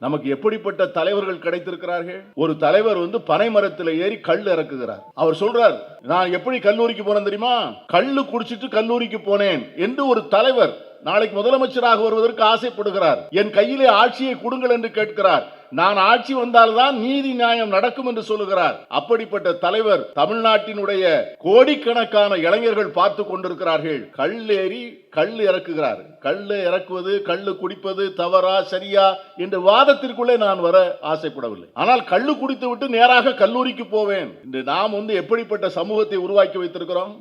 நமக்கு எப்படிப்பட்ட தலைவர்கள் கிடைத்திருக்கிறார்கள்? ஒரு தலைவர் வந்து பனை மரத்தில் ஏறி கல் இறக்குகிறார். அவர் சொல்றார் நான் எப்படி கல்லூரிக்கு போனேன் தெரியுமா? கல்லு குடிச்சிட்டு கல்லூரிக்கு போனேன் என்று ஒரு தலைவர் நாளைக்கு முதலமைச்சராக வருவதற்கு ஆசைப்படுகிறார். என் கையிலே ஆட்சியை கொடுங்கள் என்று கேட்கிறார். நான் ஆட்சி வந்தால்தான் நீதி நியாயம் நடக்கும் என்று சொல்லுகிறார். அப்படிப்பட்ட தலைவர் தமிழ்நாட்டினுடைய கோடிக்கணக்கான இளைஞர்கள் பார்த்து கொண்டிருக்கிறார்கள். கல்லேறி கல் இறக்குகிறார். கல் இறக்குவது கல்லு குடிப்பது தவறா சரியா என்ற வாதத்திற்குள்ளே நான் வர ஆசைப்படவில்லை. ஆனால் கள்ளு குடித்து விட்டு நேராக கல்லூரிக்கு போவேன். இன்று நாம் வந்து எப்படிப்பட்ட சமூகத்தை உருவாக்கி வைத்திருக்கிறோம்?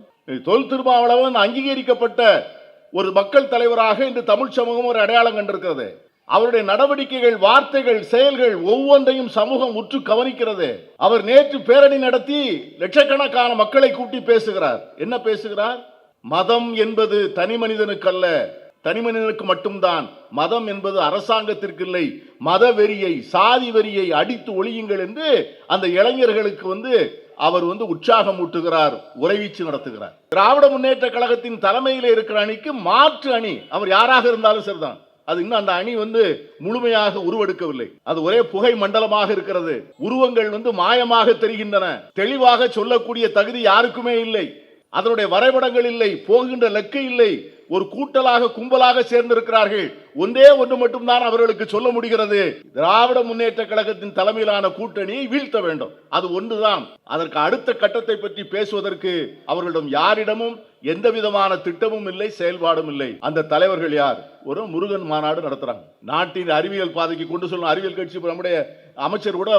தொல் திருமாவளவன் அங்கீகரிக்கப்பட்ட ஒரு மக்கள் தலைவராக இன்று தமிழ் சமூகம் ஒரு அடையாளம் கண்டிருக்கிறது. அவருடைய நடவடிக்கைகள் வார்த்தைகள் செயல்கள் ஒவ்வொன்றையும் சமூகம் உற்று கவனிக்கிறது. அவர் நேற்று பேரணி நடத்தி லட்சக்கணக்கான மக்களை கூட்டி பேசுகிறார். என்ன பேசுகிறார்? மதம் என்பது தனி மனிதனுக்கல்ல தனி மனிதனுக்கு மட்டும்தான். மதம் என்பது அரசாங்கத்திற்கு இல்லை. மத வெறியை சாதி வெறியை அடித்து ஒழியுங்கள் என்று அந்த இளைஞர்களுக்கு வந்து அவர் வந்து உற்சாகம் ஊட்டுகிறார் உறைவீச்சு நடத்துகிறார். திராவிட முன்னேற்ற கழகத்தின் தலைமையில் இருக்கிற அணிக்கு மாற்று அணி. அவர் யாராக இருந்தாலும் சரிதான். அது இன்னும் அந்த அணி வந்து முழுமையாக உருவெடுக்கவில்லை. அது ஒரே புகை மண்டலமாக இருக்கிறது. உருவங்கள் வந்து மாயமாக தெரிகின்றன. தெளிவாக சொல்லக்கூடிய தகுதி யாருக்குமே இல்லை. அதனுடைய வரைபடங்கள் இல்லை. போகின்ற லெக்கு இல்லை. ஒரு கூட்டலாக கும்பலாக சேர்ந்திருக்கிறார்கள். ஒன்றே ஒன்று மட்டும்தான் அவர்களுக்கு சொல்ல முடிகிறது. திராவிட முன்னேற்ற கழகத்தின் தலைமையிலான கூட்டணியை வீழ்த்த வேண்டும். அது ஒன்றுதான். அதற்கு அடுத்த கட்டத்தை பற்றி பேசுவதற்கு அவர்களிடம் யாரிடமும் எந்த விதமான திட்டமும் இல்லை செயல்பாடும் இல்லை. அந்த தலைவர்கள் யார்? ஒரு முருகன் மாநாடு நடத்துறாங்க. நாட்டின் அறிவியல் பாதைக்கு கொண்டு செல்லும் அறிவியல் கட்சி நம்முடைய அமைச்சர் கூட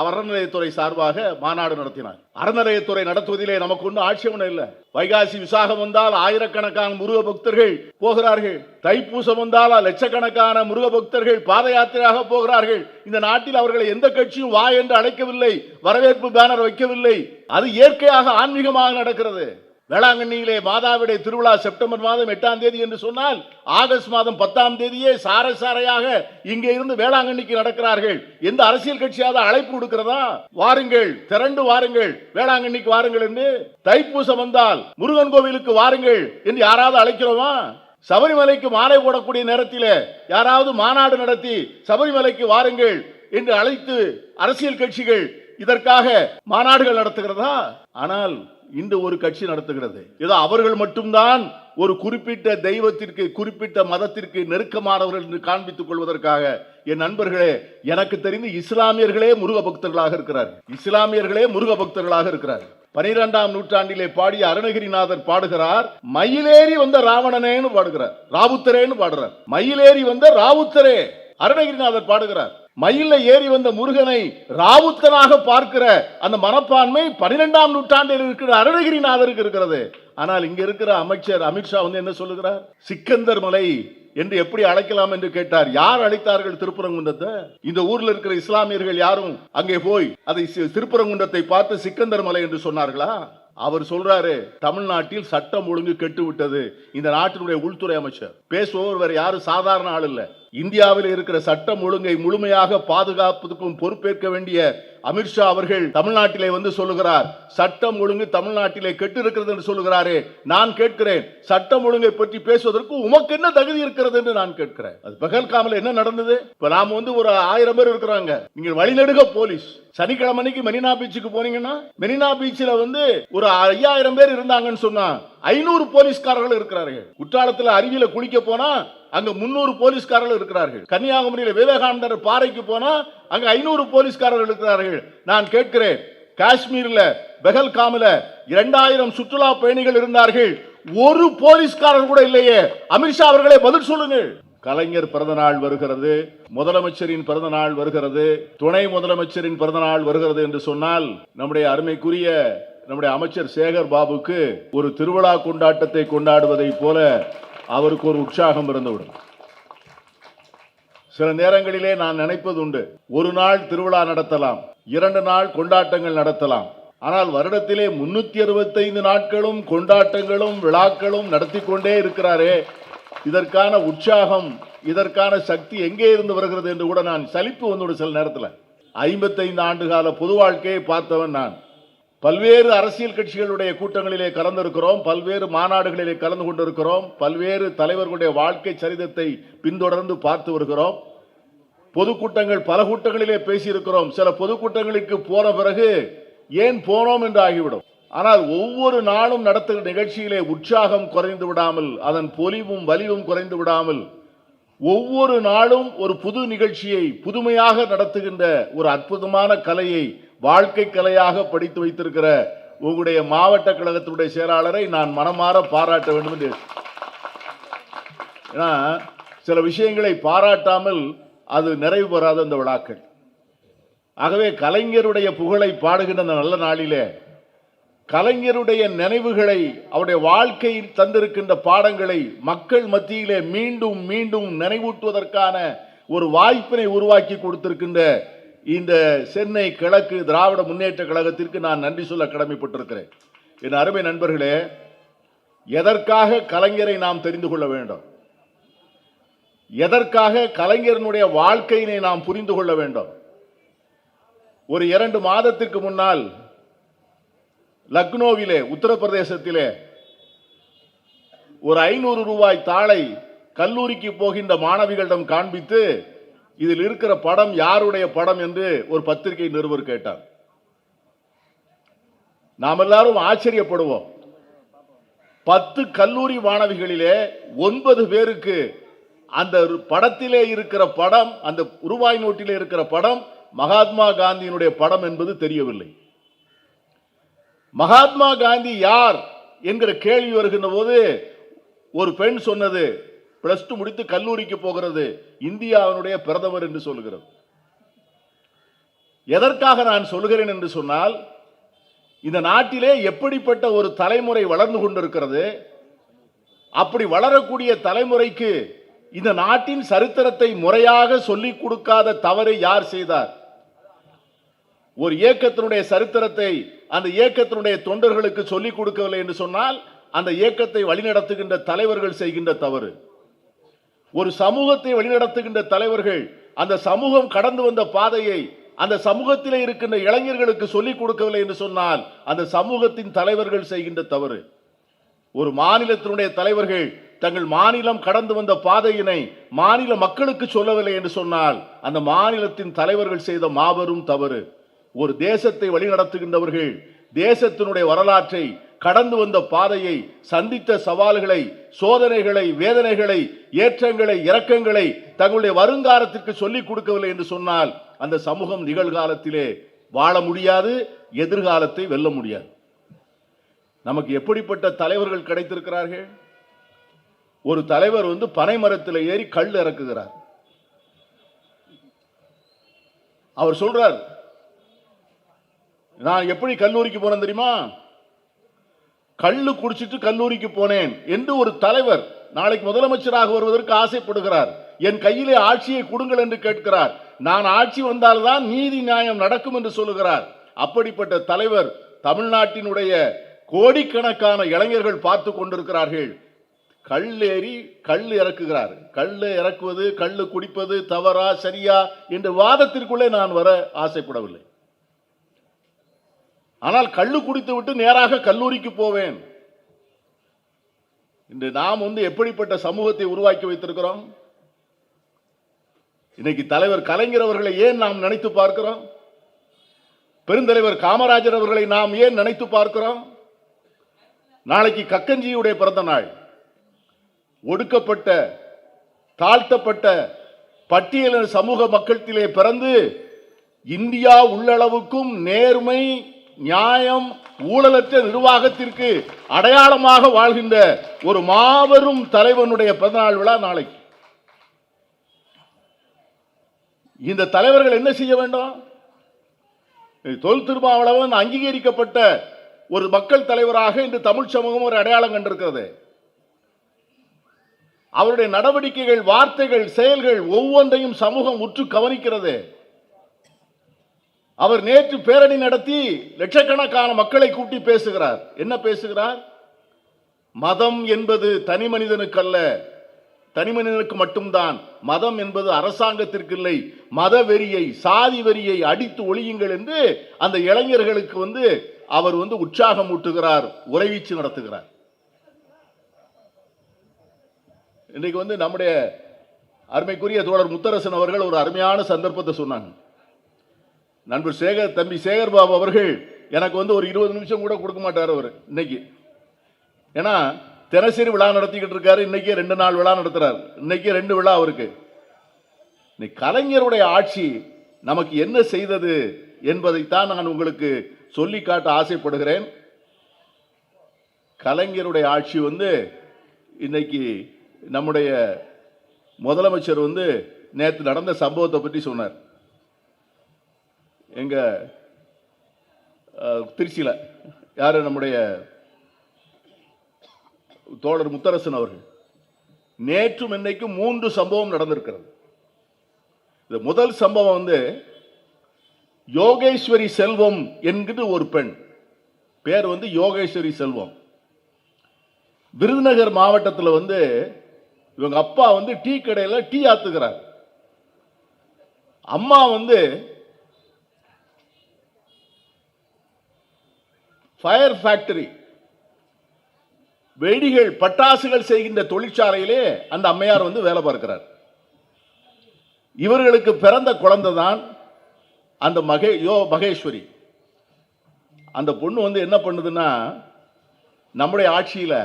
அறநிலையத்துறை சார்பாக மாநாடு நடத்தினார். அறநிலையத்துறை நடத்துவதிலே நமக்கு ஒன்றும் ஆட்சேபணம் இல்லை. வைகாசி விசாகம் வந்தால் ஆயிரக்கணக்கான முருக பக்தர்கள் போகிறார்கள். தைப்பூசம் வந்தால் லட்சக்கணக்கான முருக பக்தர்கள் பாத யாத்திரையாக போகிறார்கள். இந்த நாட்டில் அவர்களை எந்த கட்சியும் வா என்று அழைக்கவில்லை வரவேற்பு பேனர் வைக்கவில்லை. அது இயற்கையாக ஆன்மீகமாக நடக்கிறது. வேளாங்கண்ணியிலே மாதாவிடை திருவிழா செப்டம்பர் மாதம் எட்டாம் தேதி என்று சொன்னால் ஆகஸ்ட் மாதம் பத்தாம் தேதியே சாரை சாரையாக இங்கே இருந்து வேளாங்கண்ணிக்கு நடக்கிறார்கள். எந்த அரசியல் கட்சியாவது அழைப்பு கொடுக்கிறதா? வாருங்கள் திரண்டு வாருங்கள் வேளாங்கண்ணிக்கு வாருங்கள் என்று தைப்பூசம் வந்தால் முருகன் கோவிலுக்கு வாருங்கள் என்று யாராவது அழைக்கிறோமா? சபரிமலைக்கு மாலை போடக்கூடிய நேரத்தில் யாராவது மாநாடு நடத்தி சபரிமலைக்கு வாருங்கள் என்று அழைத்து அரசியல் கட்சிகள் இதற்காக மாநாடுகள் நடத்துகிறதா? ஆனால் இன்று ஒரு கட்சி நடத்துகிறது. ஏதோ அவர்கள் மட்டும்தான் ஒரு குறிப்பிட்ட தெய்வத்திற்கு குறிப்பிட்ட மதத்திற்கு நெருக்கமானவர்கள் என்று காண்பித்துக் கொள்வதற்காக. என் நண்பர்களே எனக்கு தெரிந்து இஸ்லாமியர்களே முருக பக்தர்களாக இருக்கிறார்கள். இஸ்லாமியர்களே முருக பக்தர்களாக இருக்கிறார்கள். பனிரெண்டாம் நூற்றாண்டிலே பாடிய அருணகிரிநாதர் பாடுகிறார் மயிலேறி வந்த ராவணனேன்னு பாடுகிறார் ராவுத்தரேன்னு பாடுறார். மயிலேறி வந்த ராவுத்தரே அருணகிரிநாதர் பாடுகிறார் மயில ஏறி வந்த முருகனை ராவுத்தனாக பார்க்கிற அந்த மனப்பான்மை பனிரெண்டாம் நூற்றாண்டில் இருக்கிற அருணகிரிநாதருக்கு இருக்கிறது. ஆனால் இங்க இருக்கிற அமைச்சர் அமித்ஷா வந்து என்ன சொல்லுகிறார்? சிக்கந்தர் மலை என்று எப்படி அழைக்கலாம் என்று கேட்டார். யார் அழைத்தார்கள் திருப்பரங்குன்றத்தை? இந்த ஊர்ல இருக்கிற இஸ்லாமியர்கள் யாரும் அங்கே போய் அதை சி- திருப்பரங்குன்றத்தை பார்த்து சிக்கந்தர் மலை என்று சொன்னார்களா? அவர் சொல்றாரு தமிழ்நாட்டில் சட்டம் ஒழுங்கு கெட்டு விட்டது இந்த நாட்டினுடைய உள்துறை அமைச்சர். பேசுபவர் வேற யாரும் சாதாரண ஆள் இல்லை. இந்தியாவில் இருக்கிற சட்டம் ஒழுங்கை முழுமையாக பாதுகாப்பதற்கும் பொறுப்பேற்க வேண்டிய அமித்ஷா அவர்கள் தமிழ்நாட்டிலே வந்து சொல்லுகிறார் சட்டம் ஒழுங்கு தமிழ்நாட்டிலே கெட்டு இருக்கிறது என்று சொல்லுகிறாரே. நான் கேட்கிறேன் சட்டம் ஒழுங்கை பற்றி பேசுவதற்கு உமக்கு என்ன தகுதி இருக்கிறது? என்று நான் கேட்கிறேன். அது பகல்காமல் என்ன நடந்தது? இப்ப நாம வந்து ஒரு ஆயிரம் பேர் இருக்கிறாங்க. நீங்க வழிநெடுக போலீஸ். சனிக்கிழமைக்கு மெரினா பீச்சுக்கு போனீங்கன்னா மெரினா பீச்சில் வந்து ஒரு ஐயாயிரம் பேர் இருந்தாங்கன்னு சொன்னா ஐநூறு போலீஸ்காரர்கள் இருக்கிறார்கள். குற்றாலத்துல அருவியில குளிக்க போனா அங்க முன்னூறு போலீஸ்காரர்கள் இருக்கிறார்கள். கன்னியாகுமரியில விவேகானந்தர் பாறைக்கு போனா அங்க ஐநூறு போலீஸ்காரர்கள் இருக்கிறார்கள். நான் கேட்கிறேன் காஷ்மீர்ல பெஹல்காமில் இரண்டாயிரம் சுற்றுலா பயணிகள் இருந்தார்கள். ஒரு போலீஸ்காரர் கூட இல்லையே. அமித்ஷா அவர்களே பதில் சொல்லுங்கள். கலைஞர் பிறந்த நாள் வருகிறது முதலமைச்சரின் பிறந்த நாள் வருகிறது துணை முதலமைச்சரின் பிறந்த நாள் வருகிறது என்று சொன்னால் நம்முடைய அருமைக்குரிய நம்முடைய அமைச்சர் சேகர் பாபுக்கு ஒரு திருவிழா கொண்டாட்டத்தை கொண்டாடுவதைப் போல அவருக்கு ஒரு உற்சாகம் இருந்துவிடும் சில நேரங்களிலே நான் நினைப்பது உண்டு ஒரு நாள் திருவிழா நடத்தலாம் இரண்டு நாள் கொண்டாட்டங்கள் நடத்தலாம். ஆனால் வருடத்திலே முன்னூத்தி அறுபத்தைந்து நாட்களும் கொண்டாட்டங்களும் விழாக்களும் நடத்தி கொண்டே இருக்கிறாரே. இதற்கான உற்சாகம் இதற்கான சக்தி எங்கே இருந்து வருகிறது என்று கூட நான் சலிப்பு வந்துவிடும் சில நேரத்தில். ஐம்பத்தைந்து ஆண்டு கால பொது வாழ்க்கையை பார்த்தவன் நான். பல்வேறு அரசியல் கட்சிகளுடைய கூட்டங்களிலே கலந்திருக்கிறோம் பல்வேறு மாநாடுகளிலே கலந்து கொண்டிருக்கிறோம் பல்வேறு தலைவர்களுடைய வாழ்க்கை சரிதத்தை பின்தொடர்ந்து பார்த்து வருகிறோம். பொதுக்கூட்டங்கள் பல கூட்டங்களிலே பேசியிருக்கிறோம். சில பொதுக்கூட்டங்களுக்கு போன பிறகு ஏன் போனோம் என்று ஆகிவிடும். ஆனால் ஒவ்வொரு நாளும் நடத்துகிற நிகழ்ச்சியிலே உற்சாகம் குறைந்து விடாமல் அதன் பொலிவும் வலிவும் குறைந்து விடாமல் ஒவ்வொரு நாளும் ஒரு புது நிகழ்ச்சியை புதுமையாக நடத்துகின்ற ஒரு அற்புதமான கலையை வாழ்க்கை கலையாக படித்து வைத்திருக்கிற உங்களுடைய மாவட்ட கழகத்துடைய செயலாளரை நான் மனமாற பாராட்ட வேண்டும் என்று. ஏன்னா சில விஷயங்களை பாராட்டாமல் அது நிறைவு பெறாத அந்த விழாக்கள். ஆகவே கலைஞருடைய புகழை பாடுகின்ற அந்த நல்ல நாளிலே கலைஞருடைய நினைவுகளை அவருடைய வாழ்க்கையில் தந்திருக்கின்ற பாடங்களை மக்கள் மத்தியிலே மீண்டும் மீண்டும் நினைவூட்டுவதற்கான ஒரு வாய்ப்பினை உருவாக்கி கொடுத்திருக்கின்ற இந்த சென்னை கிழக்கு திராவிட முன்னேற்ற கழகத்திற்கு நான் நன்றி சொல்ல கடமைப்பட்டிருக்கிறேன். என் அருமை நண்பர்களே எதற்காக கலைஞரை நாம் தெரிந்து கொள்ள வேண்டும்? எதற்காக கலைஞரனுடைய வாழ்க்கையினை நாம் புரிந்து கொள்ள வேண்டும்? ஒரு இரண்டு மாதத்திற்கு முன்னால் லக்னோவிலே உத்தரப்பிரதேசத்திலே ஒரு ஐநூறு ரூபாய் தாளை கல்லூரிக்கு போகின்ற மாணவிகளிடம் காண்பித்து இதில் இருக்கிற படம் யாருடைய படம் என்று ஒரு பத்திரிகை நிருபர் கேட்டார். நாம் எல்லாரும் ஆச்சரியப்படுவோம். பத்து கல்லூரி மாணவிகளிலே ஒன்பது பேருக்கு அந்த படத்திலே இருக்கிற படம் அந்த ரூபாய் நோட்டிலே இருக்கிற படம் மகாத்மா காந்தியினுடைய படம் என்பது தெரியவில்லை. மகாத்மா காந்தி யார் என்கிற கேள்வி வருகின்ற போது ஒரு பெண் சொன்னது பிளஸ் டூ முடித்து கல்லூரிக்கு போகிறது இந்தியாவினுடைய பிரதமர் என்று சொல்கிறது எதற்காக நான் சொல்கிறேன் என்று சொன்னால் இந்த நாட்டிலே எப்படிப்பட்ட ஒரு தலைமுறை வளர்ந்து கொண்டிருக்கிறது அப்படி வளரக்கூடிய தலைமுறைக்கு இந்த நாட்டின் சரித்திரத்தை முறையாக சொல்லிக் கொடுக்காத தவறு யார் செய்தார்? ஒரு இயக்கத்தினுடைய சரித்திரத்தை அந்த இயக்கத்தினுடைய தொண்டர்களுக்கு சொல்லிக் கொடுக்கவில்லை என்று சொன்னால் அந்த இயக்கத்தை வழிநடத்துகின்ற தலைவர்கள் செய்கின்ற தவறு. ஒரு சமூகத்தை வழிநடத்துகின்ற தலைவர்கள் அந்த சமூகம் கடந்து வந்த பாதையை அந்த சமூகத்திலே இருக்கின்ற இளைஞர்களுக்கு சொல்லிக் கொடுக்கவில்லை என்று சொன்னால் அந்த சமூகத்தின் தலைவர்கள் செய்கின்ற தவறு. ஒரு மாநிலத்தினுடைய தலைவர்கள் தங்கள் மாநிலம் கடந்து வந்த பாதையினை மாநில மக்களுக்கு சொல்லவில்லை என்று சொன்னால் அந்த மாநிலத்தின் தலைவர்கள் செய்த மாபெரும் தவறு. ஒரு தேசத்தை வழிநடத்துகின்றவர்கள் தேசத்தினுடைய வரலாற்றை கடந்து வந்த பாதையை சந்தித்த சவால்களை சோதனைகளை வேதனைகளை ஏற்றங்களை இரக்கங்களை தங்களுடைய வருங்காலத்திற்கு சொல்லிக் கொடுக்கவில்லை என்று சொன்னால் அந்த சமூகம் நிகழ்காலத்திலே வாழ முடியாது எதிர்காலத்தை வெல்ல முடியாது. நமக்கு எப்படிப்பட்ட தலைவர்கள் கிடைத்திருக்கிறார்கள்? ஒரு தலைவர் வந்து பனைமரத்தில் ஏறி கல் இறக்குகிறார். அவர் சொல்றார் நான் எப்படி கல்லூரிக்கு போனேன் தெரியுமா? கள்ளு குடிச்சிட்டு கல்லூரிக்கு போனேன் என்று ஒரு தலைவர் நாளைக்கு முதலமைச்சராக வருவதற்கு ஆசைப்படுகிறார். என் கையிலே ஆட்சியை கொடுங்கள் என்று கேட்கிறார். நான் ஆட்சி வந்தால்தான் நீதி நியாயம் நடக்கும் என்று சொல்லுகிறார். அப்படிப்பட்ட தலைவர் தமிழ்நாட்டினுடைய கோடிக்கணக்கான இளைஞர்கள் பார்த்து கொண்டிருக்கிறார்கள். கல் ஏறி கல் இறக்குகிறார். கல் இறக்குவது கல் குடிப்பது தவறா சரியா என்ற வாதத்திற்குள்ளே நான் வர ஆசைப்படவில்லை. ஆனால் கள்ளு குடித்து விட்டு நேராக கல்லூரிக்கு போவேன். இன்று நாம் வந்து எப்படிப்பட்ட சமூகத்தை உருவாக்கி வைத்திருக்கிறோம்? இன்னைக்கு தலைவர் கலைஞர் அவர்களை ஏன் நாம் நினைத்து பார்க்கிறோம்? பெருந்தலைவர் காமராஜர் அவர்களை நாம் ஏன் நினைத்து பார்க்கிறோம்? நாளைக்கு கக்கஞ்சியுடைய பிறந்த நாள். ஒடுக்கப்பட்ட தாழ்த்தப்பட்ட பட்டியலின சமூக மக்களத்திலே பிறந்து இந்தியா உள்ளளவுக்கும் நேர்மை நியாயம் ஊழலற்ற நிர்வாகத்திற்கு அடையாளமாக வாழ்கின்ற ஒரு மாபெரும் தலைவனுடைய பிறந்தநாள் விழா நாளைக்கு. இந்த தலைவர்கள் என்ன செய்ய வேண்டும்? தொல் திருமாவளவன் அங்கீகரிக்கப்பட்ட ஒரு மக்கள் தலைவராக இன்று தமிழ் சமூகம் ஒரு அடையாளம் கண்டிருக்கிறது. அவருடைய நடவடிக்கைகள் வார்த்தைகள் செயல்கள் ஒவ்வொன்றையும் சமூகம் உற்று கவனிக்கிறது. அவர் நேற்று பேரணி நடத்தி லட்சக்கணக்கான மக்களை கூட்டி பேசுகிறார். என்ன பேசுகிறார்? மதம் என்பது தனி மனிதனுக்கல்ல தனி மனிதனுக்கு மட்டும்தான். மதம் என்பது அரசாங்கத்திற்கு இல்லை. மத வெறியை சாதி வெறியை அடித்து ஒழியுங்கள் என்று அந்த இளைஞர்களுக்கு வந்து அவர் வந்து உற்சாகம் ஊட்டுகிறார் உரைவீச்சு நடத்துகிறார். இன்றைக்கு வந்து நம்முடைய அருமைக்குரிய தோழர் முத்தரசன் அவர்கள் ஒரு அருமையான சந்தர்ப்பத்தை சொன்னாங்க. நண்பர் சேகர் தம்பி சேகர் பாபு அவர்கள் எனக்கு வந்து ஒரு இருபது நிமிஷம் கூட கொடுக்க மாட்டார் அவர் இன்னைக்கு. ஏன்னா தினசரி விழா நடத்திக்கிட்டு இருக்காரு இன்னைக்கு ரெண்டு நாள் விழா நடத்துறாரு. இன்னைக்கு ரெண்டு விழா அவருக்கு. இன்னைக்கு கலைஞருடைய ஆட்சி நமக்கு என்ன செய்தது என்பதைத்தான் நான் உங்களுக்கு சொல்லி காட்ட ஆசைப்படுகிறேன். கலைஞருடைய ஆட்சி வந்து இன்னைக்கு நம்முடைய முதலமைச்சர் வந்து நேற்று நடந்த சம்பவத்தை பற்றி சொன்னார். எங்க அஹ், யார் யாரு நம்முடைய தோழர் முத்தரசன் அவர்கள். நேற்றும் இன்னைக்கும் மூன்று சம்பவம் நடந்திருக்கிறது. இந்த முதல் சம்பவம் வந்து யோகேஸ்வரி செல்வம் என்கிற ஒரு பெண். பேர் வந்து யோகேஸ்வரி செல்வம். விருதுநகர் மாவட்டத்தில் வந்து இவங்க அப்பா வந்து டீ கடையில் டீ ஆத்துக்கிறார் அம்மா வந்து ஃபயர் ஃபேக்டரி வெடிகள் பட்டாசுகள் செய்கின்ற தொழிற்சாலையிலே அந்த அம்மையார் வந்து வேலை பார்க்கிறார். இவர்களுக்கு பிறந்த குழந்தை தான் அந்த மகே யோ மகேஸ்வரி. அந்த பொண்ணு வந்து என்ன பண்ணுதுன்னா நம்முடைய ஆட்சியில்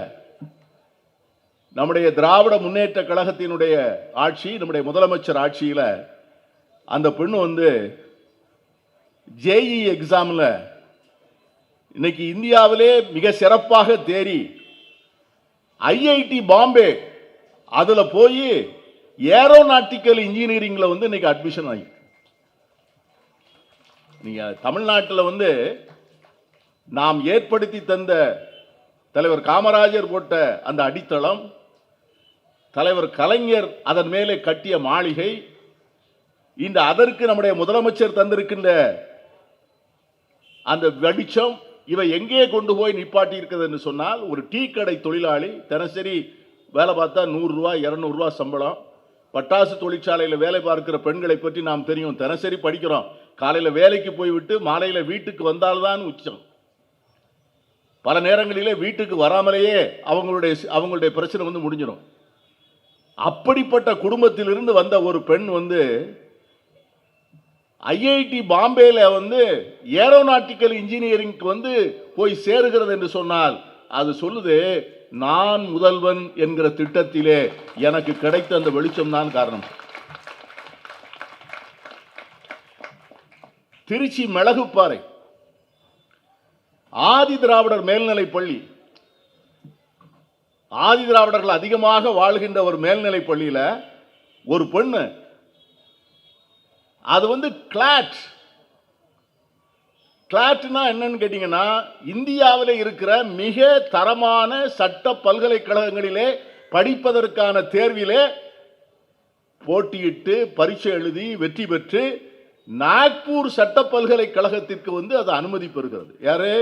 நம்முடைய திராவிட முன்னேற்ற கழகத்தினுடைய ஆட்சி நம்முடைய முதலமைச்சர் ஆட்சியில் அந்த பெண்ணு வந்து ஜேஇ எக்ஸாமில் இன்னைக்கு இந்தியாவிலே மிக சிறப்பாக தேறி ஐஐடி பாம்பே அதில் போய் ஏரோநாட்டிக்கல் இன்ஜினியரிங்கில் வந்து இன்னைக்கு அட்மிஷன் ஆகி நீங்கள் தமிழ்நாட்டில் வந்து நாம் ஏற்படுத்தி தந்த தலைவர் காமராஜர் போட்ட அந்த அடித்தளம் தலைவர் கலைஞர் அதன் மேலே கட்டிய மாளிகை இந்த அதற்கு நம்முடைய முதலமைச்சர் தந்திருக்கின்ற அந்த வெளிச்சம் இவை எங்கே கொண்டு போய் நிப்பாட்டி இருக்குது என்று சொன்னால் ஒரு டீ கடை தொழிலாளி தினசரி வேலை பார்த்தா நூறுரூவா இரநூறுவா சம்பளம். பட்டாசு தொழிற்சாலையில் வேலை பார்க்கிற பெண்களை பற்றி நாம் தெரியும். தினசரி படிக்கிறோம். காலையில் வேலைக்கு போய்விட்டு மாலையில் வீட்டுக்கு வந்தால்தான் உச்சம். பல நேரங்களிலே வீட்டுக்கு வராமலேயே அவங்களுடைய அவங்களுடைய பிரச்சனை வந்து முடிஞ்சிடும் அப்படிப்பட்ட குடும்பத்திலிருந்து வந்த ஒரு பெண் வந்து ஐஐடி பாம்பேயில் வந்து ஏரோநாட்டிக்கல் இன்ஜினியரிங்க்கு வந்து போய் சேருகிறது என்று சொன்னால் அது சொல்லுது நான் முதல்வன் என்கிற திட்டத்திலே எனக்கு கிடைத்த அந்த வெளிச்சம் தான் காரணம். திருச்சி மிளகுப்பாறை ஆதி திராவிடர் மேல்நிலை பள்ளி. ஆதி திராவிடர்கள் அதிகமாக வாழ்கின்ற ஒரு மேல்நிலை பள்ளியில் ஒரு பெண்ணு அது வந்து கிளாட் கிளாட்னா என்னன்னு கேட்டீங்கன்னா இந்தியாவில் இருக்கிற மிக தரமான சட்ட பல்கலைக்கழகங்களிலே படிப்பதற்கான தேர்விலே போட்டியிட்டு பரீட்சை எழுதி வெற்றி பெற்று நாக்பூர் சட்ட பல்கலைக்கழகத்திற்கு வந்து அது அனுமதி பெறுகிறது. யாரு?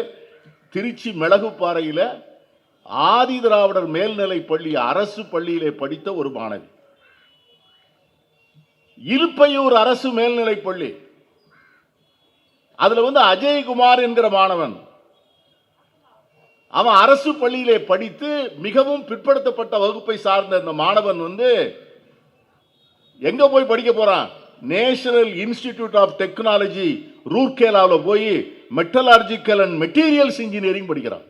திருச்சி மிளகுப்பாறையில் ஆதி திராவிடர் மேல்நிலை பள்ளி அரசு பள்ளியிலே படித்த ஒரு மாணவி. இருப்பையூர் அரசு மேல்நிலை பள்ளி. அதில் வந்து அஜயகுமார் என்கிற மாணவன். அவன் அரசு பள்ளியிலே படித்து மிகவும் பிற்படுத்தப்பட்ட வகுப்பை சார்ந்த அந்த மாணவன் வந்து எங்க போய் படிக்க போறான்? நேஷனல் இன்ஸ்டிடியூட் ஆஃப் டெக்னாலஜி ரூர்கேலாவில் போய் மெட்டலார்ஜிக்கல் அண்ட் மெட்டீரியல்ஸ் இன்ஜினியரிங் படிக்கிறான்.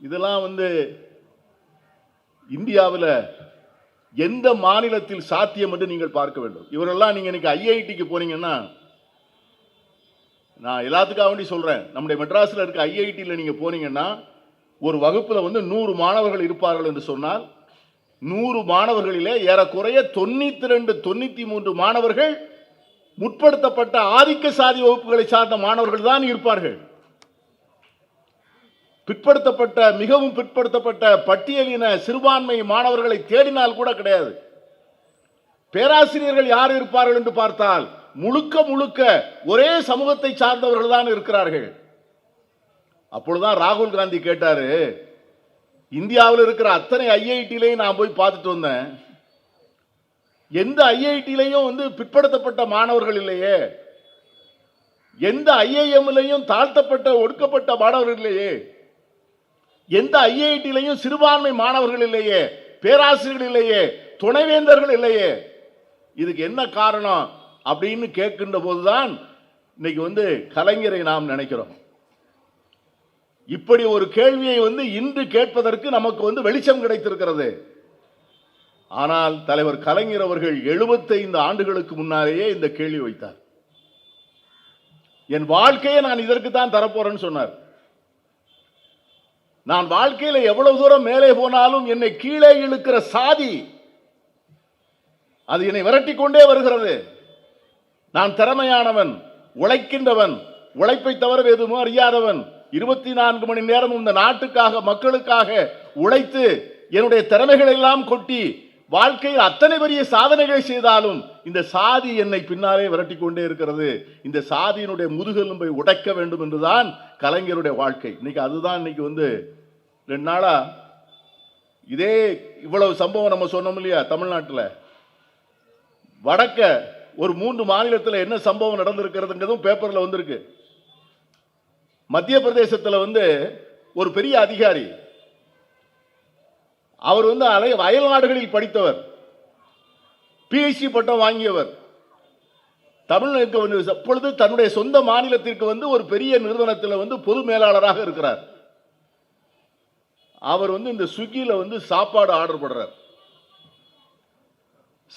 இதெல்லாம் வந்து இந்தியாவில் எந்த மாநிலத்தில் சாத்தியம் என்று நீங்கள் பார்க்க வேண்டும். இவரெல்லாம் நீங்கள் இன்னைக்கு ஐஐடிக்கு போனீங்கன்னா நான் எல்லாத்துக்காக வேண்டி சொல்கிறேன் நம்முடைய மெட்ராஸில் இருக்க ஐஐடியில் நீங்கள் போனீங்கன்னா ஒரு வகுப்பில் வந்து நூறு மாணவர்கள் இருப்பார்கள் என்று சொன்னால் நூறு மாணவர்களிலே ஏறக்குறைய தொண்ணூத்தி ரெண்டு தொண்ணூத்தி மூன்று மாணவர்கள் முற்படுத்தப்பட்ட ஆதிக்க சாதி வகுப்புகளை சார்ந்த மாணவர்கள் தான் இருப்பார்கள். பிற்படுத்தப்பட்ட மிகவும் பிற்படுத்தப்பட்ட பட்டியலின சிறுபான்மை மாணவர்களை தேடினால் கூட கிடையாது. பேராசிரியர்கள் யார் இருப்பார்கள் என்று பார்த்தால் முழுக்க முழுக்க ஒரே சமூகத்தை சார்ந்தவர்கள் தான் இருக்கிறார்கள். அப்பொழுதுதான் ராகுல் காந்தி கேட்டாரு இந்தியாவில் இருக்கிற அத்தனை ஐஐடியிலையும் நான் போய் பார்த்துட்டு வந்தேன். எந்த ஐஐடியிலையும் வந்து பிற்படுத்தப்பட்ட மாணவர்கள் இல்லையே. எந்த ஐஐஎம்லையும் தாழ்த்தப்பட்ட ஒடுக்கப்பட்ட மாணவர்கள் இல்லையே. எந்த ஐஐடிலையும் சிறுபான்மை மாணவர்கள் இல்லையே பேராசிரியர்கள் இல்லையே துணைவேந்தர்கள் இல்லையே. இதுக்கு என்ன காரணம் அப்படின்னு கேட்கின்ற போதுதான் இன்னைக்கு வந்து கலைஞரை நாம் நினைக்கிறோம். இப்படி ஒரு கேள்வியை வந்து இன்று கேட்பதற்கு நமக்கு வந்து வெளிச்சம் கிடைத்திருக்கிறது. ஆனால் தலைவர் கலைஞர் அவர்கள் 75 ஆண்டுகளுக்கு முன்னாலேயே இந்த கேள்வி வைத்தார். என் வாழ்க்கையை நான் இதற்கு தான் தரப்போறேன்னு சொன்னார். நான் வாழ்க்கையில் எவ்வளவு தூரம் மேலே போனாலும் என்னை கீழே இழுக்கிற சாதி அது என்னை விரட்டி கொண்டே வருகிறது. நான் திறமையானவன் உழைக்கின்றவன் உழைப்பை தவிர எதுவும் அறியாதவன். இருபத்தி நான்கு மணி நேரம் இந்த நாட்டுக்காக மக்களுக்காக உழைத்து என்னுடைய திறமைகள் எல்லாம் கொட்டி வாழ்க்கையில் அத்தனை பெரிய சாதனைகளை செய்தாலும் இந்த சாதி என்னை பின்னாலே விரட்டி கொண்டே இருக்கிறது. இந்த சாதியினுடைய முதுகெலும்பை உடைக்க வேண்டும் என்றுதான் கலைஞருடைய வாழ்க்கை. இன்னைக்கு அதுதான் இன்னைக்கு வந்து ரெண்டு நாளாக இதே இவ்வளவு சம்பவம் நம்ம சொன்னோம் இல்லையா தமிழ்நாட்டில். வடக்க ஒரு மூன்று மாநிலத்தில் என்ன சம்பவம் நடந்திருக்கிறதுங்கிறதும் பேப்பரில் வந்திருக்கு. மத்திய பிரதேசத்தில் வந்து ஒரு பெரிய அதிகாரி அவர் வந்து அலை அயல் நாடுகளில் படித்தவர் பிஹெச்டி பட்டம் வாங்கியவர் தமிழுக்கு வந்து அப்பொழுது தன்னுடைய சொந்த மாநிலத்திற்கு வந்து ஒரு பெரிய நிறுவனத்தில் வந்து பொது மேலாளராக இருக்கிறார். அவர் வந்து இந்த ஸ்விக்கியில் வந்து சாப்பாடு ஆர்டர் பண்றார்.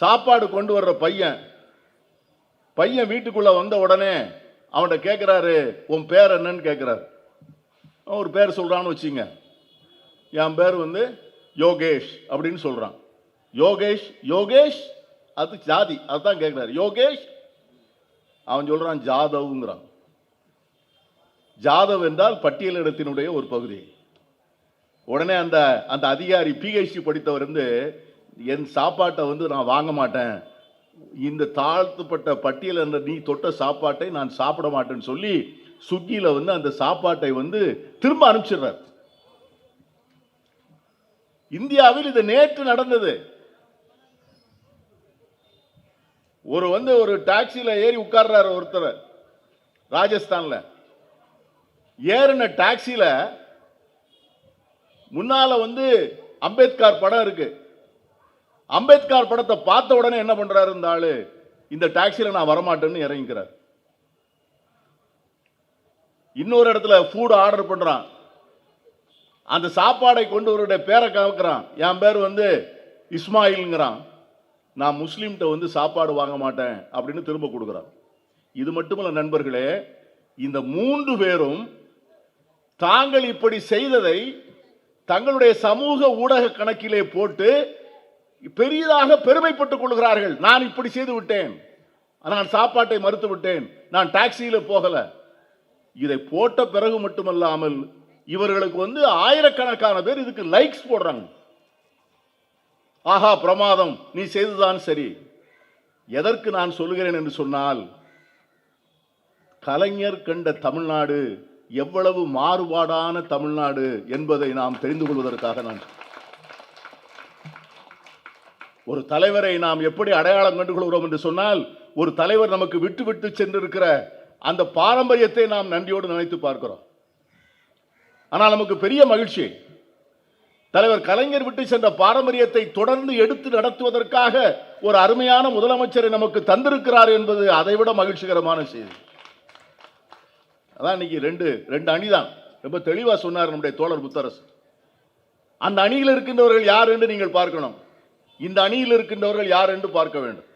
சாப்பாடு கொண்டு வர்ற பையன் பையன் வீட்டுக்குள்ளே வந்த உடனே அவன்கிட்ட கேட்குறாரு உன் பேர் என்னன்னு? கேட்குறாரு ஒரு பேர் சொல்கிறான்னு வச்சுங்க. என் பேர் வந்து யோகேஷ் அப்படின்னு சொல்கிறான் யோகேஷ் யோகேஷ் அது ஜாதி அதுதான் கேட்குறாரு யோகேஷ் அவன் சொல்கிறான் ஜாதவ்ங்கிறான். ஜாதவ் என்றால் பட்டியலிடத்தினுடைய ஒரு பகுதி. உடனே அந்த அந்த அதிகாரி பிஹெச்டி படித்தவர் வந்து என் சாப்பாட்டை வந்து நான் வாங்க மாட்டேன். இந்த தாழ்த்துப்பட்ட பட்டியல் என்ற நீ தொட்ட சாப்பாட்டை நான் சாப்பிட மாட்டேன்னு சொல்லி சுக்கியில் வந்து அந்த சாப்பாட்டை வந்து திரும்ப அனுப்பிச்சிடுறார். இந்தியாவில் இது நேற்று நடந்தது. ஒரு வந்து ஒரு டாக்ஸியில் ஏறி உட்கார்றாரு ஒருத்தர் ராஜஸ்தானில். ஏறின டாக்ஸியில் முன்னால வந்து அம்பேத்கர் படம் இருக்கு. அம்பேத்கர் படத்தை பார்த்த உடனே என்ன பண்றாரு இந்த ஆளு? இந்த டாக்ஸியில் நான் வரமாட்டேன்னு இறங்கிக்கிறார். இன்னொரு இடத்துல ஃபுட் ஆர்டர் பண்ணுறான் அந்த சாப்பாடை கொண்டு அவருடைய பேரை கலக்கிறான் என் பேர் வந்து இஸ்மாயில்ங்கிறான். நான் முஸ்லீம்கிட்ட வந்து சாப்பாடு வாங்க மாட்டேன் அப்படின்னு திரும்ப கொடுக்குறான் இது மட்டுமல்ல நண்பர்களே இந்த மூன்று பேரும் தாங்கள் இப்படி செய்ததை தங்களுடைய சமூக ஊடக கணக்கிலே போட்டு பெரியதாக பெருமைப்பட்டுக் கொள்கிறார்கள். நான் இப்படி செய்து விட்டேன். நான் சாப்பாட்டை மறுத்து விட்டேன். நான் டாக்ஸியில் போகல. இதை போட்ட பிறகு மட்டுமல்லாமல் இவர்களுக்கு வந்து ஆயிரக்கணக்கான பேர் இதுக்கு லைக்ஸ் போடுறாங்க. ஆஹா பிரமாதம். நீ செய்ததான் சரி. எதற்கு நான் சொல்லுகிறேன் என்று சொன்னால் கலைஞர் கண்ட தமிழ்நாடு எவ்வளவு மாறுபாடான தமிழ்நாடு என்பதை நாம் தெரிந்து கொள்வதற்காக நான் ஒரு தலைவரை நாம் எப்படி அடையாளம் கண்டு கொள்கிறோம் என்று சொன்னால் ஒரு தலைவர் நமக்கு விட்டு விட்டு சென்றிருக்கிற அந்த பாரம்பரியத்தை நாம் நன்றியோடு நினைத்து பார்க்கிறோம். ஆனால் நமக்கு பெரிய மகிழ்ச்சி. தலைவர் கலைஞர் விட்டு சென்ற பாரம்பரியத்தை தொடர்ந்து எடுத்து நடத்துவதற்காக ஒரு அருமையான முதலமைச்சரை நமக்கு தந்திருக்கிறார் என்பது அதைவிட மகிழ்ச்சிகரமான செய்தி. அதான் இன்னைக்கு ரெண்டு ரெண்டு அணி தான் ரொம்ப தெளிவாக சொன்னார் நம்முடைய தோழர் முத்தரசு அந்த அணியில் இருக்கின்றவர்கள் யார் என்று நீங்கள் பார்க்கணும். இந்த அணியில் இருக்கின்றவர்கள் யார் என்று பார்க்க வேண்டும்.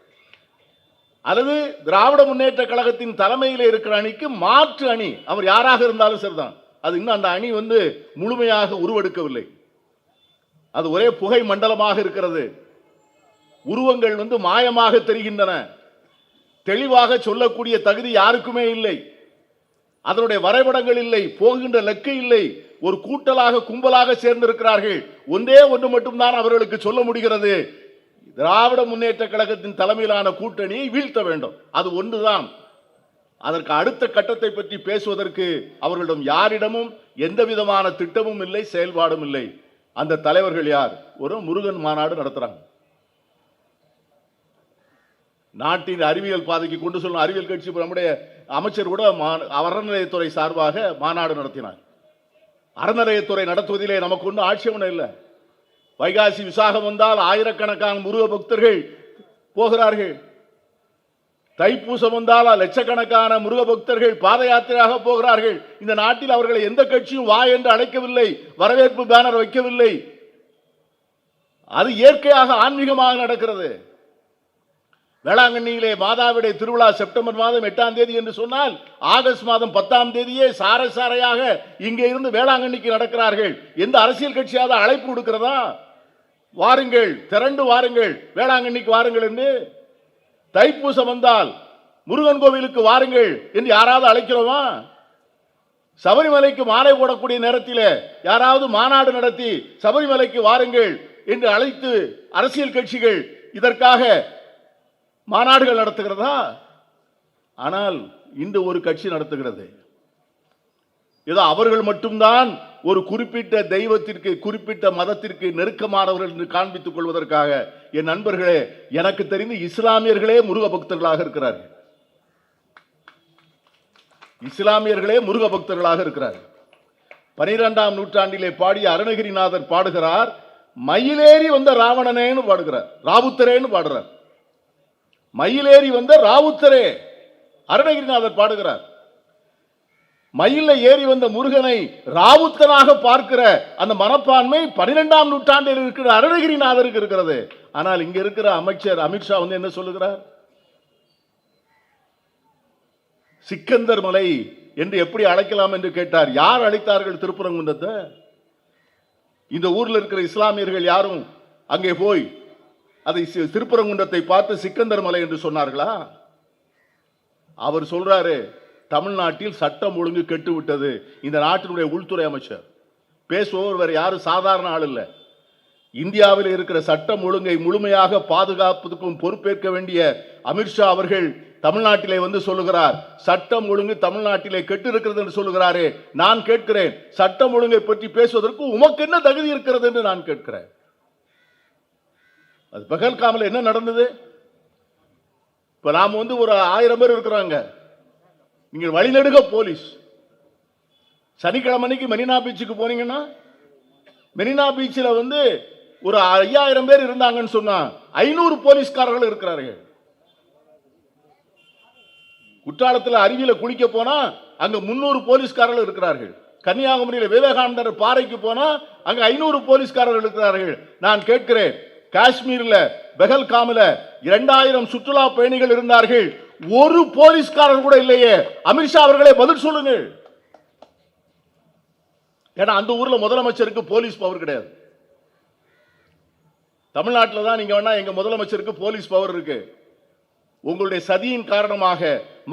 அல்லது திராவிட முன்னேற்ற கழகத்தின் தலைமையில் இருக்கிற அணிக்கு மாற்று அணி அவர் யாராக இருந்தாலும் சரிதான். அது இன்னும் அந்த அணி வந்து முழுமையாக உருவெடுக்கவில்லை. அது ஒரே புகை மண்டலமாக இருக்கிறது. உருவங்கள் வந்து மாயமாக தெரிகின்றன. தெளிவாக சொல்லக்கூடிய தகுதி யாருக்குமே இல்லை. அதனுடைய வரைபடங்கள் இல்லை போகின்ற லெக்கு இல்லை. ஒரு கூட்டலாக கும்பலாக சேர்ந்திருக்கிறார்கள். ஒன்றே ஒன்று மட்டும்தான் அவர்களுக்கு சொல்ல முடிகிறது. திராவிட முன்னேற்ற கழகத்தின் தலைமையிலான கூட்டணியை வீழ்த்த வேண்டும். அது ஒன்றுதான். அதற்கு அடுத்த கட்டத்தை பற்றி பேசுவதற்கு அவர்களிடம் யாரிடமும் எந்த விதமான திட்டமும் இல்லை செயல்பாடும் இல்லை. அந்த தலைவர்கள் யார்? ஒரு முருகன் மாநாடு நடத்துறாங்க. நாட்டின் அறிவியல் பாதைக்கு கொண்டு செல்லும் அறிவியல் கட்சி நம்முடைய அமைச்சர் கூட அறநிலையத்துறை சார்பாக மாநாடு நடத்தினார். அறநிலையத்துறை நடத்துவதிலே நமக்கு ஒன்றும் ஆட்சேபனை இல்லை. வைகாசி விசாகம் வந்தால் ஆயிரக்கணக்கான முருக பக்தர்கள் போகிறார்கள். தைப்பூசம் வந்தால் லட்சக்கணக்கான முருக பக்தர்கள் பாத யாத்திரையாக போகிறார்கள். இந்த நாட்டில் அவர்களை எந்த கட்சியும் வா என்று அழைக்கவில்லை வரவேற்பு பேனர் வைக்கவில்லை. அது இயற்கையாக ஆன்மீகமாக நடக்கிறது. வேளாங்கண்ணியிலே மாதாவிடைய திருவிழா செப்டம்பர் மாதம் எட்டாம் தேதி என்று சொன்னால் ஆகஸ்ட் மாதம் பத்தாம் தேதியே சாரை சாரையாக இங்கே இருந்து வேளாங்கண்ணிக்கு நடக்கிறார்கள். எந்த அரசியல் கட்சியாவது அழைப்பு கொடுக்கிறதா? வாருங்கள் திரண்டு வாருங்கள் வேளாங்கண்ணிக்கு வாருங்கள் என்று தைப்பூசம் வந்தால் முருகன் கோவிலுக்கு வாருங்கள் என்று யாராவது அழைக்கிறோமா? சபரிமலைக்கு மாலை போடக்கூடிய நேரத்தில் யாராவது மாநாடு நடத்தி சபரிமலைக்கு வாருங்கள் என்று அழைத்து அரசியல் கட்சிகள் இதற்காக மாநாடுகள் நடத்துகிறதா? ஆனால் இந்த ஒரு கட்சி நடத்துகிறது. ஏதோ அவர்கள் மட்டும்தான் ஒரு குறிப்பிட்ட தெய்வத்திற்கு குறிப்பிட்ட மதத்திற்கு நெருக்கமானவர்கள் என்று காண்பித்துக் கொள்வதற்காக என் நண்பர்களே எனக்கு தெரிந்து இஸ்லாமியர்களே முருக பக்தர்களாக இருக்கிறார்கள். இஸ்லாமியர்களே முருக பக்தர்களாக இருக்கிறார்கள். பனிரெண்டாம் நூற்றாண்டிலே பாடிய அருணகிரிநாதர் பாடுகிறார் மயிலேறி வந்த ராவணனேன்னு பாடுகிறார் ராவுத்தரேன்னு பாடுறார் மயிலேறி வந்த ராவுத்தரே அருணகிரிநாதர் பாடுகிறார். மயில ஏறி வந்த முருகனை ராவுத்தனாக பார்க்கிற அந்த மனப்பான்மை பன்னிரெண்டாம் நூற்றாண்டில் இருக்கிற அருணகிரிநாதருக்கு இருக்கிறது. ஆனால் இங்க இருக்கிற அமைச்சர் அமித்ஷா வந்து என்ன சொல்லுகிறார்? சிக்கந்தர் மலை என்று எப்படி அழைக்கலாம் என்று கேட்டார். யார் அழைத்தார்கள் திருப்பரங்குன்றத்தை? இந்த ஊர்ல இருக்கிற இஸ்லாமியர்கள் யாரும் அங்கே போய் அதை சி- திருப்பரங்குன்றத்தை பார்த்து சிக்கந்தர் மலை என்று சொன்னார்களா? அவர் சொல்றாரு தமிழ்நாட்டில் சட்டம் ஒழுங்கு கெட்டுவிட்டது. இந்த நாட்டினுடைய உள்துறை அமைச்சர். பேசுபவர் வேறு யாரும் சாதாரண ஆள் இல்லை. இந்தியாவில் இருக்கிற சட்டம் ஒழுங்கை முழுமையாக பாதுகாப்பதற்கும் பொறுப்பேற்க வேண்டிய அமித்ஷா அவர்கள் தமிழ்நாட்டிலே வந்து சொல்லுகிறார் சட்டம் ஒழுங்கு தமிழ்நாட்டிலே கெட்டு இருக்கிறது என்று சொல்லுகிறாரே. நான் கேட்கிறேன் சட்டம் ஒழுங்கை பற்றி பேசுவதற்கு உமக்கு என்ன தகுதி இருக்கிறது என்று நான் கேட்கிறேன். அது பகல்காமல் என்ன நடந்தது? இப்ப நாம் வந்து ஒரு ஆயிரம் பேர் இருக்கிறாங்க. நீங்கள் வழிநெடுக போலீஸ். சனிக்கிழமை அன்னைக்கு மெரினா பீச்சுக்கு போனீங்கன்னா மெரினா பீச்சில் வந்து ஒரு ஐயாயிரம் பேர் இருந்தாங்கன்னு சொன்னா ஐநூறு போலீஸ்காரர்கள் இருக்கிறார்கள். குற்றாலத்தில் அருவியில் குளிக்க போனா அங்க முன்னூறு போலீஸ்காரர்கள் இருக்கிறார்கள். கன்னியாகுமரியில் விவேகானந்தர் பாறைக்கு போனா அங்க ஐநூறு போலீஸ்காரர்கள் இருக்கிறார்கள். நான் கேட்கிறேன் காஷ்மீரில் பெஹல்காமில் இரண்டாயிரம் சுற்றுலா பயணிகள் இருந்தார்கள். ஒரு போலீஸ்காரர் கூட இல்லையே. அமித்ஷா அவர்களே பதில் சொல்லுங்கள். ஏன்னா அந்த ஊர்ல முதலமைச்சருக்கு போலீஸ் பவர் கிடையாது. தமிழ்நாட்டில் தான் நீங்க வேணா எங்க முதலமைச்சருக்கு போலீஸ் பவர் இருக்கு. உங்களுடைய சதியின் காரணமாக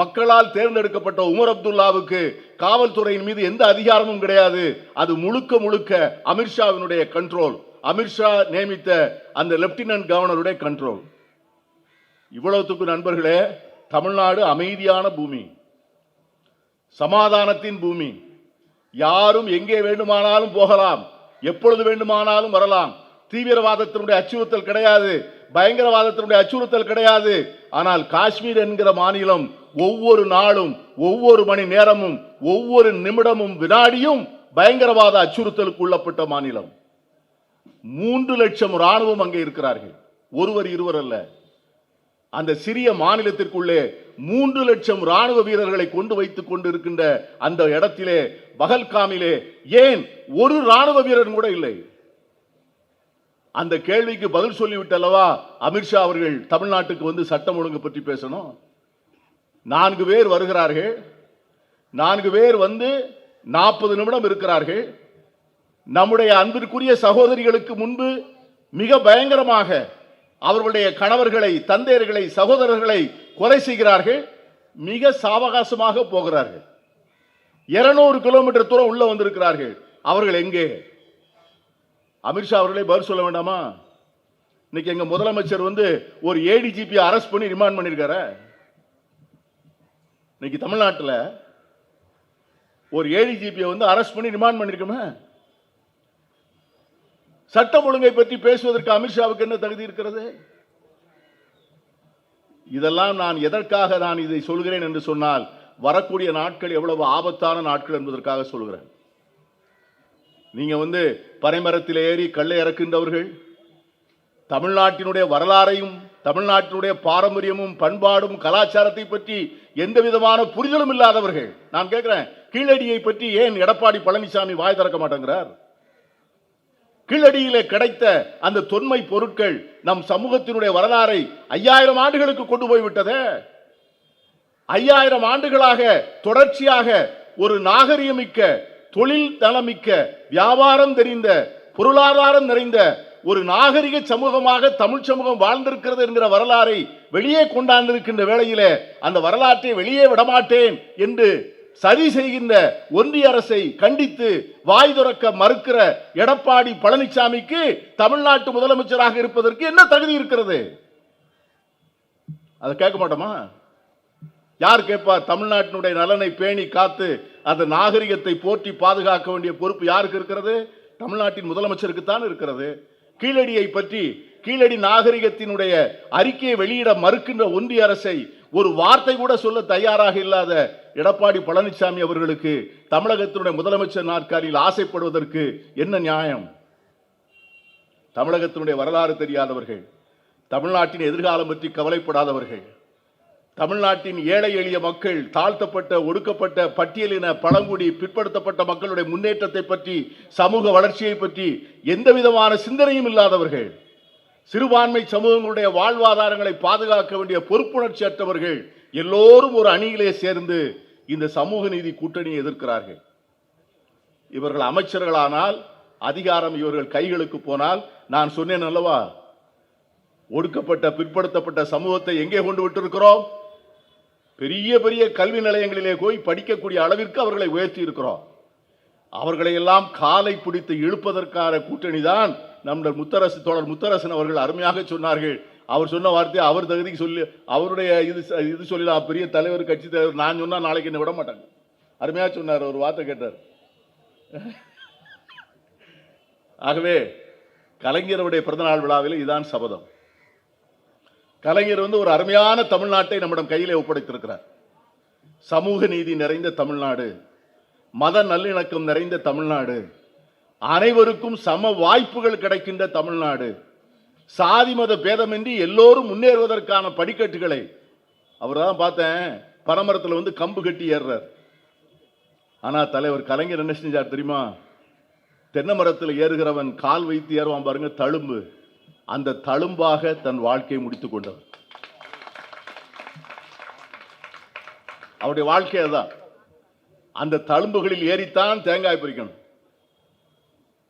மக்களால் தேர்ந்தெடுக்கப்பட்ட உமர் அப்துல்லாவுக்கு காவல்துறையின் மீது எந்த அதிகாரமும் கிடையாது. அது முழுக்க முழுக்க அமித்ஷாவினுடைய கண்ட்ரோல் அமித்ஷா நியமித்த அந்த லெப்டினன்ட் கவர்னருடைய கண்ட்ரோல் இவ்வளவுத்துக்கு நண்பர்களே தமிழ்நாடு அமைதியான பூமி சமாதானத்தின் பூமி. யாரும் எங்கே வேண்டுமானாலும் போகலாம் எப்பொழுது வேண்டுமானாலும் வரலாம். தீவிரவாதத்தினுடைய அச்சுறுத்தல் கிடையாது பயங்கரவாதத்தினுடைய அச்சுறுத்தல் கிடையாது. ஆனால் காஷ்மீர் என்கிற மாநிலம் ஒவ்வொரு நாளும் ஒவ்வொரு மணி நேரமும் ஒவ்வொரு நிமிடமும் வினாடியும் பயங்கரவாத அச்சுறுத்தலுக்கு உள்ளப்பட்ட மாநிலம். மூன்று லட்சம் ராணுவம் அங்கே இருக்கிறார்கள். ஒருவர் இருவர் அல்ல. அந்த சிறிய மாநிலத்திற்குள்ளே மூன்று லட்சம் ராணுவ வீரர்களை கொண்டு வைத்துக் கொண்டிருக்கின்ற அந்த இடத்திலே பகல்காமிலே ஏன் ஒரு ராணுவ வீரர் கூட இல்லை? அந்த கேள்விக்கு பதில் சொல்லிவிட்டல்லவா அமித்ஷா அவர்கள் தமிழ்நாட்டுக்கு வந்து சட்டம் ஒழுங்கு பற்றி பேசணும்? நான்கு பேர் வருகிறார்கள். நான்கு பேர் வந்து நாற்பது நிமிடம் இருக்கிறார்கள். நம்முடைய அன்பிற்குரிய சகோதரிகளுக்கு முன்பு மிக பயங்கரமாக அவர்களுடைய கணவர்களை தந்தையர்களை சகோதரர்களை கொலை செய்கிறார்கள் மிக சாவகாசமாக போகிறார்கள். இருநூறு கிலோமீட்டர் தூரம் உள்ள வந்திருக்கிறார்கள். அவர்கள் எங்கே? அமித்ஷா அவர்களே பதில் சொல்ல வேண்டாமா? இன்னைக்கு எங்க முதலமைச்சர் வந்து ஒரு ஏடிஜிபி அரெஸ்ட் பண்ணி ரிமாண்ட் பண்ணியிருக்காரு இன்னைக்கு தமிழ்நாட்டில் ஒரு ஏடிஜிபியை வந்து அரெஸ்ட் பண்ணி ரிமாண்ட் பண்ணியிருக்கோமே சட்டம் ஒழுங்கை பற்றி பேசுவதற்கு அமித்ஷாவுக்கு என்ன தகுதி இருக்கிறது? இதெல்லாம் நான் எதற்காக நான் இதை சொல்கிறேன் என்று சொன்னால் வரக்கூடிய நாட்கள் எவ்வளவு ஆபத்தான நாட்கள் என்பதற்காக சொல்கிறேன். நீங்க வந்து பனைமரத்தில் ஏறி கல்லை இறக்கின்றவர்கள் தமிழ்நாட்டினுடைய வரலாறையும் தமிழ்நாட்டினுடைய பாரம்பரியமும் பண்பாடும் கலாச்சாரத்தை பற்றி எந்த விதமான புரிதலும் இல்லாதவர்கள். நான் கேட்கிறேன் கீழடியை பற்றி ஏன் எடப்பாடி பழனிசாமி வாய் திறக்க மாட்டேங்கிறார்? கீழடியிலே கிடைத்த அந்த தொன்மை பொருட்கள் நம் சமூகத்தினுடைய வரலாறை ஐயாயிரம் ஆண்டுகளுக்கு கொண்டு போய்விட்டதே. ஐயாயிரம் ஆண்டுகளாக தொடர்ச்சியாக ஒரு நாகரிகமிக்க தொழில் தளமிக்க வியாபாரம் தெரிந்த பொருளாதாரம் நிறைந்த ஒரு நாகரிக சமூகமாக தமிழ் சமூகம் வாழ்ந்திருக்கிறது என்கிற வரலாறை வெளியே கொண்டாந்திருக்கின்ற வேளையிலே அந்த வரலாற்றை வெளியே விடமாட்டேன் என்று சரி செய்கின்ற ஒன்றிய அரசை கண்டித்து வாய் துறக்க மறுக்கிற எடப்பாடி பழனிசாமிக்கு தமிழ்நாட்டு முதலமைச்சராக இருப்பதற்கு என்ன தகுதி இருக்கிறது? அதை கேட்க மாட்டோமா? யார் கேட்பார் தமிழ்நாட்டினுடைய நலனை பேணி காத்து அந்த நாகரிகத்தை போற்றி பாதுகாக்க வேண்டிய பொறுப்பு யாருக்கு இருக்கிறது? தமிழ்நாட்டின் முதலமைச்சருக்கு தான் இருக்கிறது. கீழடியை பற்றி கீழடி நாகரிகத்தினுடைய அறிக்கையை வெளியிட மறுக்கின்ற ஒன்றிய அரசை ஒரு வார்த்தை கூட சொல்ல தயாராக இல்லாத எடப்பாடி பழனிசாமி அவர்களுக்கு தமிழகத்தினுடைய முதலமைச்சர் நாற்காலியில் ஆசைப்படுவதற்கு என்ன நியாயம்? தமிழகத்தினுடைய வரலாறு தெரியாதவர்கள் தமிழ்நாட்டின் எதிர்காலம் பற்றி கவலைப்படாதவர்கள் தமிழ்நாட்டின் ஏழை எளிய மக்கள் தாழ்த்தப்பட்ட ஒடுக்கப்பட்ட பட்டியலின பழங்குடி பிற்படுத்தப்பட்ட மக்களுடைய முன்னேற்றத்தை பற்றி சமூக வளர்ச்சியை பற்றி எந்த விதமான சிந்தனையும் இல்லாதவர்கள் சிறுபான்மை சமூகங்களுடைய வாழ்வாதாரங்களை பாதுகாக்க வேண்டிய பொறுப்புணர்ச்சி அற்றவர்கள் எல்லோரும் ஒரு அணியிலே சேர்ந்து இந்த சமூக நீதி கூட்டணியை எதிர்க்கிறார்கள். இவர்கள் அமைச்சர்களானால் அதிகாரம் இவர்கள் கைகளுக்கு போனால் நான் சொன்னேன் அல்லவா? ஒடுக்கப்பட்ட பிற்படுத்தப்பட்ட சமூகத்தை எங்கே கொண்டு விட்டிருக்கிறோம்? பெரிய பெரிய கல்வி நிலையங்களிலே போய் படிக்கக்கூடிய அளவிற்கு அவர்களை உயர்த்தி இருக்கிறோம். அவர்களையெல்லாம் காலை பிடித்து இழுப்பதற்கான கூட்டணி தான் நம்முடைய முத்தரசு தோழர் முத்தரசன் அவர்கள் அருமையாக சொன்னார்கள். அவர் சொன்ன வார்த்தையை அவர் தகுதிக்கு சொல்லி அவருடைய இது இது சொல்லலாம் பெரிய தலைவர் கட்சி தலைவர் நான் சொன்னால் நாளைக்கு என்ன விட மாட்டாங்க. அருமையாக சொன்னார் ஒரு வார்த்தை கேட்டார். ஆகவே கலைஞருடைய பிறந்தநாள் விழாவில் இதுதான் சபதம். கலைஞர் வந்து ஒரு அருமையான தமிழ்நாட்டை நம்மிடம் கையிலே ஒப்படைத்திருக்கிறார். சமூக நீதி நிறைந்த தமிழ்நாடு மத நல்லிணக்கம் நிறைந்த தமிழ்நாடு அனைவருக்கும் சம வாய்ப்புகள் கிடைக்கின்ற தமிழ்நாடு. சாதி மத பேதமின்றி எல்லோரும் முன்னேறுவதற்கான படிக்கட்டுகளை அவர் தான் பார்த்தேன். பனமரத்தில் வந்து கம்பு கட்டி ஏறுறார். ஆனால் தலைவர் கலைஞர் என்ன செஞ்சார் தெரியுமா? தென்னை மரத்தில் ஏறுகிறவன் கால் வைத்து ஏறுவான் பாருங்க தழும்பு. அந்த தழும்பாக தன் வாழ்க்கையை முடித்துக் கொண்டவர். அவருடைய வாழ்க்கை அதான் அந்த தழும்புகளில் ஏறித்தான் தேங்காய் பறிக்கணும்.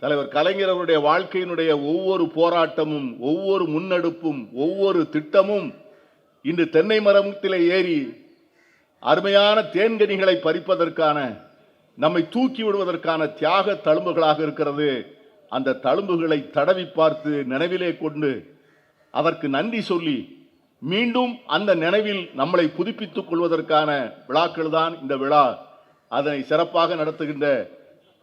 தலைவர் கலைஞர் அவருடைய வாழ்க்கையினுடைய ஒவ்வொரு போராட்டமும் ஒவ்வொரு முன்னெடுப்பும் ஒவ்வொரு திட்டமும் இன்று தென்னை மரத்திலே ஏறி அருமையான தேன்கனிகளை பறிப்பதற்கான நம்மை தூக்கி விடுவதற்கான தியாக தழும்புகளாக இருக்கிறது. அந்த தழும்புகளை தடவி பார்த்து நினைவிலே கொண்டு அதற்கு நன்றி சொல்லி மீண்டும் அந்த நினைவில் நம்மளை புதுப்பித்துக் கொள்வதற்கான விழாக்கள் தான் இந்த விழா. அதனை சிறப்பாக நடத்துகின்ற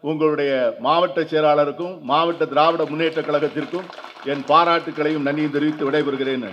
உங்களுடைய மாவட்ட செயலாளருக்கும் மாவட்ட திராவிட முன்னேற்ற கழகத்திற்கும் என் பாராட்டுக்களையும் நன்றியும் தெரிவித்து விடைபெறுகிறேன்.